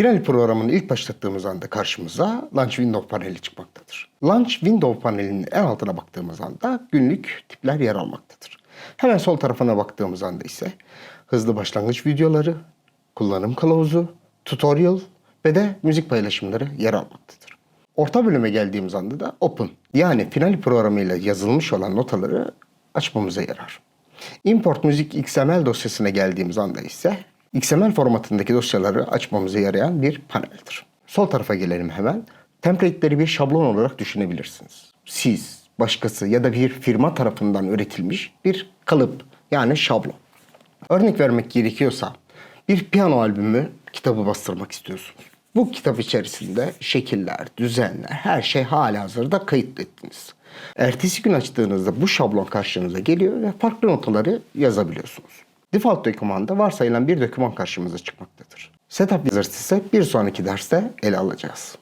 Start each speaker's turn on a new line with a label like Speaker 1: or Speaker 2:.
Speaker 1: Final programını ilk başlattığımız anda karşımıza Launch Window paneli çıkmaktadır. Launch Window panelinin en altına baktığımız anda günlük tipler yer almaktadır. Hemen sol tarafına baktığımız anda ise hızlı başlangıç videoları, kullanım kılavuzu, tutorial ve de müzik paylaşımları yer almaktadır. Orta bölüme geldiğimiz anda da Open yani final programıyla yazılmış olan notaları açmamıza yarar. Import müzik XML dosyasına geldiğimiz anda ise XML formatındaki dosyaları açmamıza yarayan bir paneldir. Sol tarafa gelelim hemen. Template'leri bir şablon olarak düşünebilirsiniz. Siz, başkası ya da bir firma tarafından üretilmiş bir kalıp yani şablon. Örnek vermek gerekiyorsa bir piyano albümü kitabı bastırmak istiyorsunuz. Bu kitap içerisinde şekiller, düzenler, her şey hala hazırda kayıt ettiniz. Ertesi gün açtığınızda bu şablon karşınıza geliyor ve farklı notaları yazabiliyorsunuz. Default dokümanda varsayılan bir doküman karşımıza çıkmaktadır. Setup yazarısı ise bir sonraki derste ele alacağız.